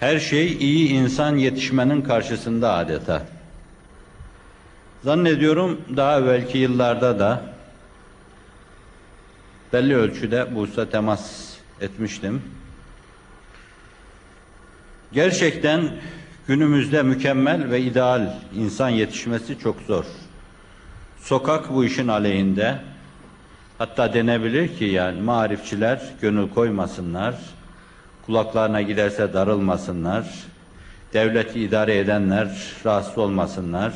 Her şey iyi insan yetişmenin karşısında adeta. Zannediyorum daha evvelki yıllarda da belli ölçüde bu hususa temas etmiştim. Gerçekten günümüzde mükemmel ve ideal insan yetişmesi çok zor. Sokak bu işin aleyhinde. Hatta denebilir ki yani marifçiler gönül koymasınlar, kulaklarına giderse darılmasınlar, devleti idare edenler rahatsız olmasınlar.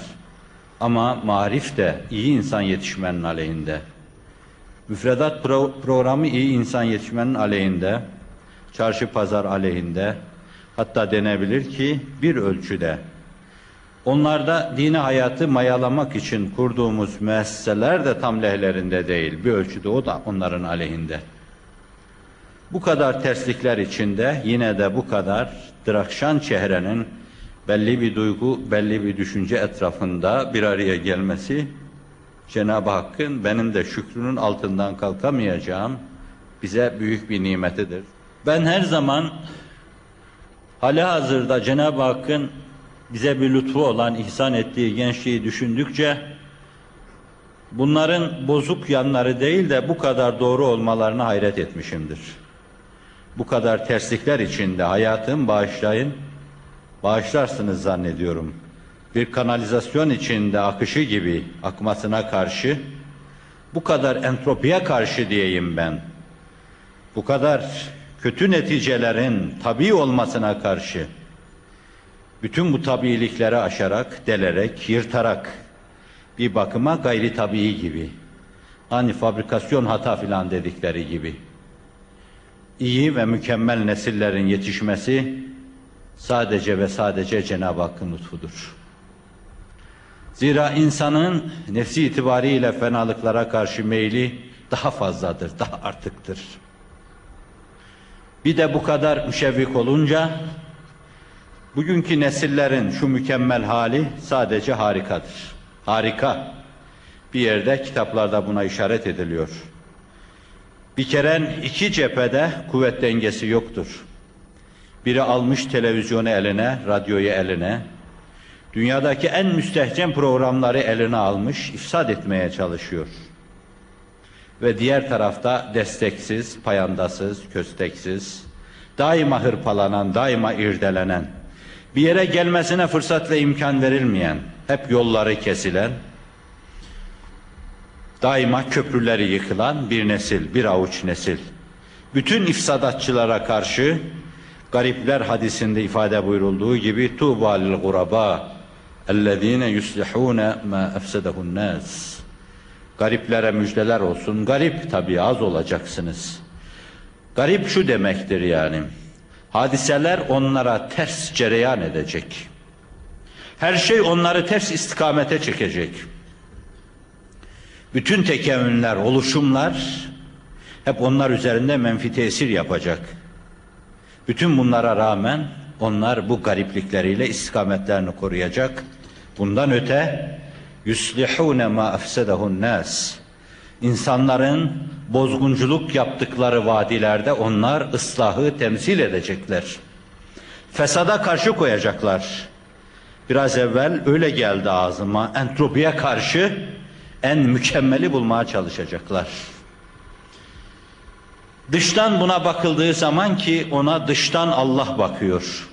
Ama marif de iyi insan yetişmenin aleyhinde. Müfredat pro- programı iyi insan yetişmenin aleyhinde, çarşı pazar aleyhinde, hatta denebilir ki bir ölçüde. Onlarda dini hayatı mayalamak için kurduğumuz müesseseler de tam lehlerinde değil, bir ölçüde o da onların aleyhinde. Bu kadar terslikler içinde yine de bu kadar drakşan çehrenin belli bir duygu, belli bir düşünce etrafında bir araya gelmesi Cenab-ı Hakk'ın benim de şükrünün altından kalkamayacağım bize büyük bir nimetidir. Ben her zaman hali hazırda Cenab-ı Hakk'ın bize bir lütfu olan ihsan ettiği gençliği düşündükçe bunların bozuk yanları değil de bu kadar doğru olmalarına hayret etmişimdir. Bu kadar terslikler içinde hayatım bağışlayın, bağışlarsınız zannediyorum. Bir kanalizasyon içinde akışı gibi akmasına karşı, bu kadar entropiye karşı diyeyim ben, bu kadar kötü neticelerin tabii olmasına karşı, bütün bu tabiilikleri aşarak, delerek, yırtarak, bir bakıma gayri tabii gibi, hani fabrikasyon hata filan dedikleri gibi, iyi ve mükemmel nesillerin yetişmesi sadece ve sadece Cenab-ı Hakk'ın lütfudur. Zira insanın nefsi itibariyle fenalıklara karşı meyli daha fazladır, daha artıktır. Bir de bu kadar müşevvik olunca bugünkü nesillerin şu mükemmel hali sadece harikadır. Harika. Bir yerde kitaplarda buna işaret ediliyor. Bir kere iki cephede kuvvet dengesi yoktur. Biri almış televizyonu eline, radyoyu eline, dünyadaki en müstehcen programları eline almış, ifsad etmeye çalışıyor. Ve diğer tarafta desteksiz, payandasız, kösteksiz, daima hırpalanan, daima irdelenen, bir yere gelmesine fırsat ve imkan verilmeyen, hep yolları kesilen, daima köprüleri yıkılan bir nesil, bir avuç nesil. Bütün ifsadatçılara karşı garipler hadisinde ifade buyurulduğu gibi tuğba lil guraba ellezine yuslihune ma efsedehun nas. Gariplere müjdeler olsun. Garip tabii az olacaksınız. Garip şu demektir yani. Hadiseler onlara ters cereyan edecek. Her şey onları ters istikamete çekecek. Bütün tekevünler, oluşumlar hep onlar üzerinde menfi tesir yapacak. Bütün bunlara rağmen onlar bu gariplikleriyle istikametlerini koruyacak. Bundan öte yuslihune ma afsedehun nas. İnsanların bozgunculuk yaptıkları vadilerde onlar ıslahı temsil edecekler. Fesada karşı koyacaklar. Biraz evvel öyle geldi ağzıma. Entropiye karşı en mükemmeli bulmaya çalışacaklar. Dıştan buna bakıldığı zaman ki ona dıştan Allah bakıyor.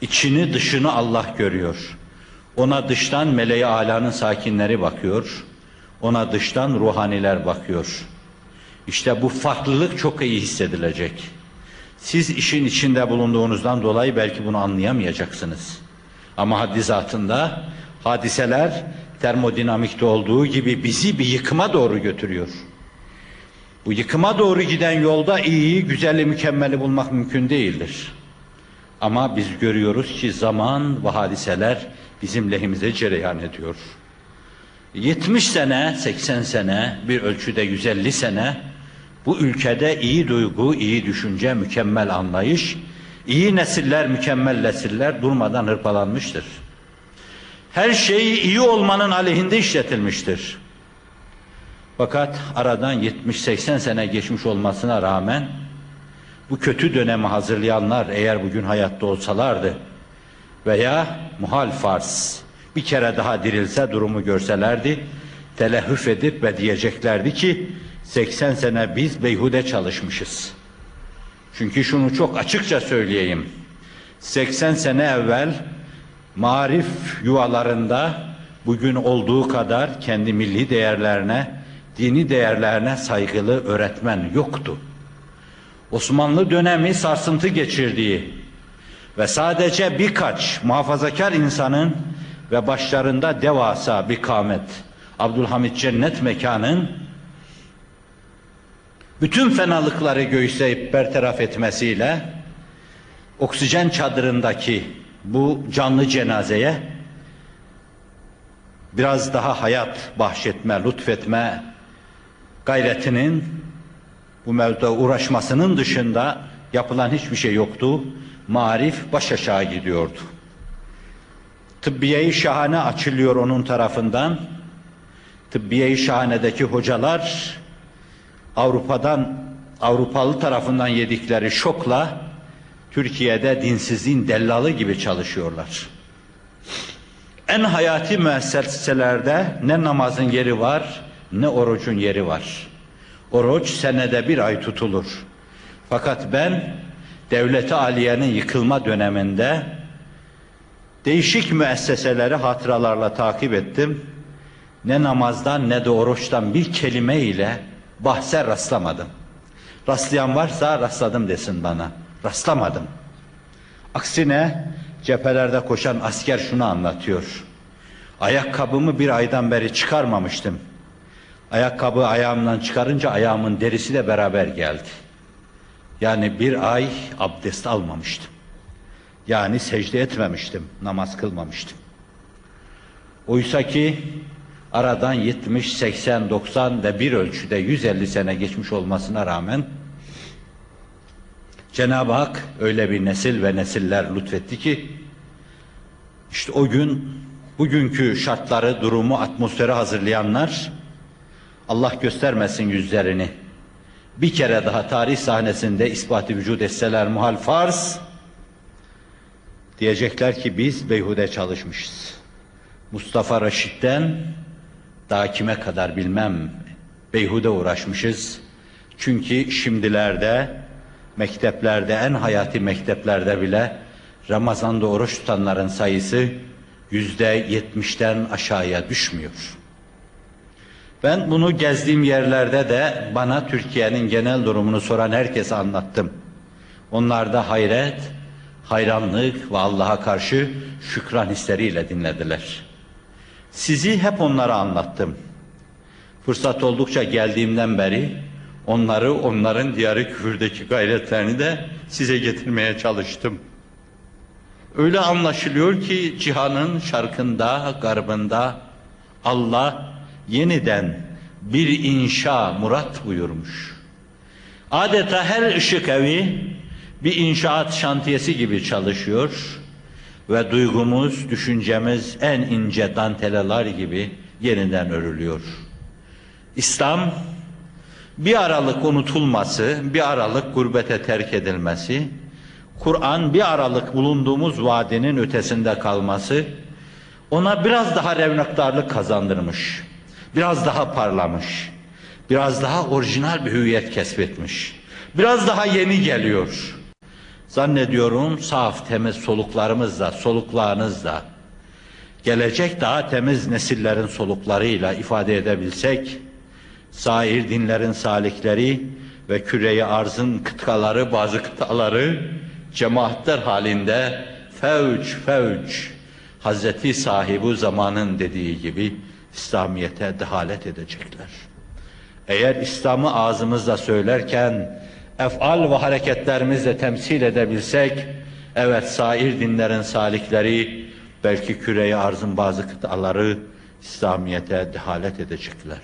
İçini dışını Allah görüyor. Ona dıştan meleği alanın sakinleri bakıyor. Ona dıştan ruhaniler bakıyor. İşte bu farklılık çok iyi hissedilecek. Siz işin içinde bulunduğunuzdan dolayı belki bunu anlayamayacaksınız. Ama haddi zatında hadiseler termodinamikte olduğu gibi bizi bir yıkıma doğru götürüyor. Bu yıkıma doğru giden yolda iyiyi, güzeli, mükemmeli bulmak mümkün değildir. Ama biz görüyoruz ki zaman ve hadiseler bizim lehimize cereyan ediyor. 70 sene, 80 sene, bir ölçüde 150 sene bu ülkede iyi duygu, iyi düşünce, mükemmel anlayış, iyi nesiller, mükemmel nesiller durmadan hırpalanmıştır. Her şey iyi olmanın aleyhinde işletilmiştir. Fakat aradan 70-80 sene geçmiş olmasına rağmen bu kötü dönemi hazırlayanlar eğer bugün hayatta olsalardı veya muhal farz bir kere daha dirilse durumu görselerdi telehüf edip ve diyeceklerdi ki 80 sene biz beyhude çalışmışız. Çünkü şunu çok açıkça söyleyeyim. 80 sene evvel marif yuvalarında bugün olduğu kadar kendi milli değerlerine, dini değerlerine saygılı öğretmen yoktu. Osmanlı dönemi sarsıntı geçirdiği ve sadece birkaç muhafazakar insanın ve başlarında devasa bir kâmet, Abdülhamit Cennet Mekan'ın bütün fenalıkları göğüsleyip bertaraf etmesiyle oksijen çadırındaki bu canlı cenazeye biraz daha hayat bahşetme, lütfetme gayretinin bu mevzuda uğraşmasının dışında yapılan hiçbir şey yoktu. Marif baş aşağı gidiyordu. Tıbbiye-i şahane açılıyor onun tarafından. Tıbbiye-i şahanedeki hocalar Avrupa'dan Avrupalı tarafından yedikleri şokla Türkiye'de dinsizliğin dellalı gibi çalışıyorlar. En hayati müesseselerde ne namazın yeri var ne orucun yeri var. Oruç senede bir ay tutulur. Fakat ben devleti aliyenin yıkılma döneminde değişik müesseseleri hatıralarla takip ettim. Ne namazdan ne de oruçtan bir kelime ile bahse rastlamadım. Rastlayan varsa rastladım desin bana. Rastlamadım. Aksine cephelerde koşan asker şunu anlatıyor. Ayakkabımı bir aydan beri çıkarmamıştım. Ayakkabı ayağımdan çıkarınca ayağımın derisi de beraber geldi. Yani bir ay abdest almamıştım. Yani secde etmemiştim, namaz kılmamıştım. Oysa ki aradan 70, 80, 90 ve bir ölçüde 150 sene geçmiş olmasına rağmen Cenab-ı Hak öyle bir nesil ve nesiller lütfetti ki işte o gün bugünkü şartları, durumu, atmosferi hazırlayanlar Allah göstermesin yüzlerini. Bir kere daha tarih sahnesinde ispatı vücut etseler muhal farz diyecekler ki biz beyhude çalışmışız. Mustafa Reşit'ten daha kime kadar bilmem beyhude uğraşmışız. Çünkü şimdilerde mekteplerde en hayati mekteplerde bile Ramazan'da oruç tutanların sayısı yüzde yetmişten aşağıya düşmüyor. Ben bunu gezdiğim yerlerde de bana Türkiye'nin genel durumunu soran herkese anlattım. Onlar da hayret, hayranlık ve Allah'a karşı şükran hisleriyle dinlediler. Sizi hep onlara anlattım. Fırsat oldukça geldiğimden beri onları onların diyarı küfürdeki gayretlerini de size getirmeye çalıştım. Öyle anlaşılıyor ki cihanın şarkında, garbında Allah yeniden bir inşa murat buyurmuş. Adeta her ışık evi bir inşaat şantiyesi gibi çalışıyor ve duygumuz, düşüncemiz en ince danteleler gibi yeniden örülüyor. İslam bir aralık unutulması, bir aralık gurbete terk edilmesi, Kur'an bir aralık bulunduğumuz vadinin ötesinde kalması ona biraz daha revnaktarlık kazandırmış biraz daha parlamış, biraz daha orijinal bir hüviyet kesbetmiş, biraz daha yeni geliyor. Zannediyorum saf temiz soluklarımızla, soluklarınızla, gelecek daha temiz nesillerin soluklarıyla ifade edebilsek, sair dinlerin salikleri ve küreyi arzın kıtkaları, bazı kıtaları cemaatler halinde fevç fevç Hazreti sahibi zamanın dediği gibi İslamiyet'e dehalet edecekler. Eğer İslam'ı ağzımızla söylerken efal ve hareketlerimizle temsil edebilsek, evet sair dinlerin salikleri, belki küreyi arzın bazı kıtaları İslamiyet'e dehalet edecekler.